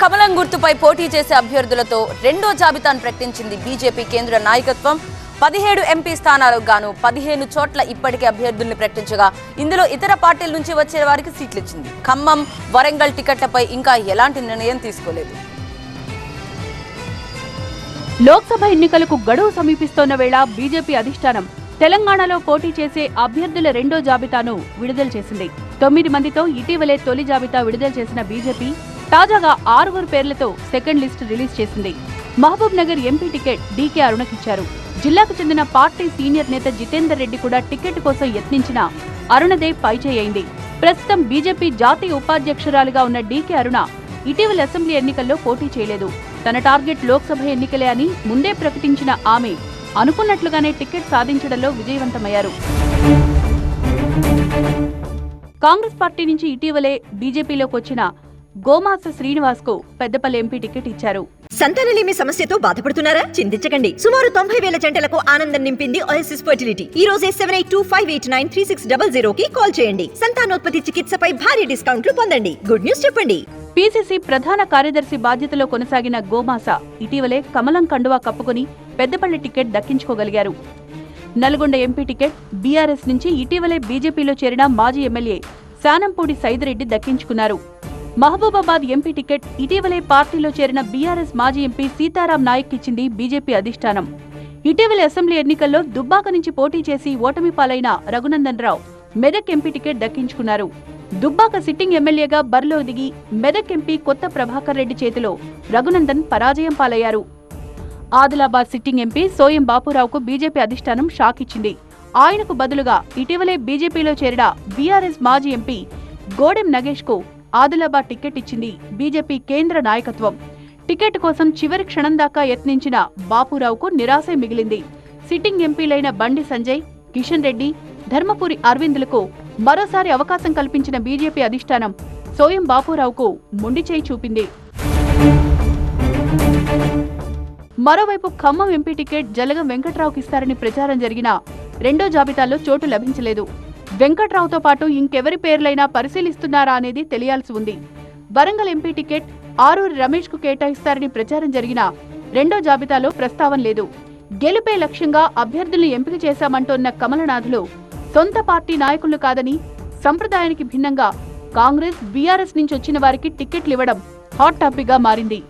కమలం గుర్తుపై పోటీ చేసే అభ్యర్థులతో రెండో జాబితాను ప్రకటించింది బీజేపీ కేంద్ర నాయకత్వం. పదిహేడు ఎంపీ స్థానాలకు గాను పదిహేను చోట్ల ఇప్పటికే అభ్యర్థుల్ని ప్రకటించగా ఇందులో ఇతర పార్టీల నుంచి వచ్చే వారికి సీట్లు ఇచ్చింది ఖమ్మం వరంగల్ టికెట్లపై ఇంకా ఎలాంటి నిర్ణయం తీసుకోలేదు. లోక్సభ ఎన్నికలకు గడువు సమీపిస్తోన్న వేళ బీజేపీ అధిష్టానం తెలంగాణలో పోటీ చేసే అభ్యర్థుల రెండో జాబితాను విడుదల చేసింది. తొమ్మిది మందితో ఇటీవలే తొలి జాబితా విడుదల చేసిన బీజేపీ తాజాగా ఆరుగురు పేర్లతో సెకండ్ లిస్ట్ రిలీజ్ చేసింది. Mahabubnagar MP ticket DK అరుణకిచ్చారు జిల్లాకు చెందిన పార్టీ సీనియర్ నేత జితేందర్ రెడ్డి కూడా టికెట్ కోసం యత్నించిన అరుణదే పైచేయింది ప్రస్తుతం బీజేపీ జాతీయ ఉపాధ్యక్షురాలుగా ఉన్న డీకే అరుణ ఇటీవల అసెంబ్లీ ఎన్నికల్లో పోటీ చేయలేదు. తన టార్గెట్ లోక్సభ ఎన్నికలే అని ముందే ప్రకటించిన ఆమె అనుకున్నట్లుగానే టికెట్ సాధించడంలో విజయవంతమయ్యారు. కాంగ్రెస్ పార్టీ నుంచి ఇటీవలే బీజేపీలోకి వచ్చిన గోమాస శ్రీనివాస్కు పెద్దపల్లి ఎంపీ టికెట్ ఇచ్చారు. సంతానలేమి సమస్యతో బాధపడుతున్నారా? చింతించకండి. సుమారు తొంభై వేల జంటలకు ఆనందం నింపింది ఓఎస్ఎస్ ఫర్టిలిటీ ఈ రోజే seven eight two five eight nine three six double zero కి కాల్ చేయండి. సంతానోత్పత్తి చికిత్సపై భారీ డిస్కౌంట్లు పొందండి. గుడ్ న్యూస్ చెప్పండి. పీసీసీ ప్రధాన కార్యదర్శి బాధ్యతలో కొనసాగిన గోమాస ఇటీవలే కమలం కండువా కప్పుకొని పెద్దపల్లి టికెట్ దక్కించుకోగలిగారు. నల్గొండ ఎంపీ టికెట్ బీఆర్ఎస్ నుంచి ఇటీవలే బీజేపీలో చేరిన మాజీ ఎమ్మెల్యే శానంపూడి సైదిరెడ్డి దక్కించుకున్నారు. మహబూబాబాద్ ఎంపీ టికెట్ ఇటీవలే పార్టీలో చేరిన బీఆర్ఎస్ మాజీ ఎంపీ సీతారాం నాయక్ ఇచ్చింది బీజేపీ అధిష్టానం. ఇటీవలి అసెంబ్లీ ఎన్నికల్లో దుబ్బాక నుంచి పోటీ చేసి ఓటమి పాలైన రఘునందన్ రావు మెదక్ ఎంపీ టికెట్ దక్కించుకున్నారు. దుబ్బాక సిట్టింగ్ ఎమ్మెల్యేగా బరిలో దిగి మెదక్ ఎంపీ కొత్త ప్రభాకర్ రెడ్డి చేతిలో రఘునందన్ పరాజయం పాలయ్యారు. ఆదిలాబాద్ సిట్టింగ్ ఎంపీ సోయం బాపురావుకు బీజేపీ అధిష్టానం షాక్ ఇచ్చింది. ఆయనకు బదులుగా ఇటీవలే బీజేపీలో చేరిన బీఆర్ఎస్ మాజీ ఎంపీ గోడెం నగేష్కు ఆదిలాబాద్ టికెట్ ఇచ్చింది బీజేపీ కేంద్ర నాయకత్వం. టికెట్ కోసం చివరి క్షణం దాకా యత్నించిన బాపురావుకు నిరాశే మిగిలింది. సిట్టింగ్ ఎంపీలైన బండి సంజయ్ కిషన్ రెడ్డి ధర్మపురి అరవింద్లకు మరోసారి అవకాశం కల్పించిన బీజేపీ అధిష్టానం సోయం బాపురావుకు మొండి చేయి చూపింది. మరోవైపు ఖమ్మం ఎంపీ టికెట్ జలగం వెంకట్రావుకి ఇస్తారని ప్రచారం జరిగిన రెండో జాబితాలో చోటు లభించలేదు. వెంకట్రావుతో పాటు ఇంకెవరి పేర్లైనా పరిశీలిస్తున్నారా అనేది తెలియాల్సి ఉంది. వరంగల్ ఎంపీ టికెట్ ఆరూరి రమేష్కు కేటాయిస్తారని ప్రచారం జరిగిన రెండో జాబితాలో ప్రస్తావన లేదు. గెలుపే లక్ష్యంగా అభ్యర్థులను ఎంపిక చేశామంటోన్న కమలనాథులు సొంత పార్టీ నాయకులు కాదని సంప్రదాయానికి భిన్నంగా కాంగ్రెస్ బీఆర్ఎస్ నుంచి వచ్చిన వారికి టికెట్లు ఇవ్వడం హాట్ టాపిక్గా మారింది.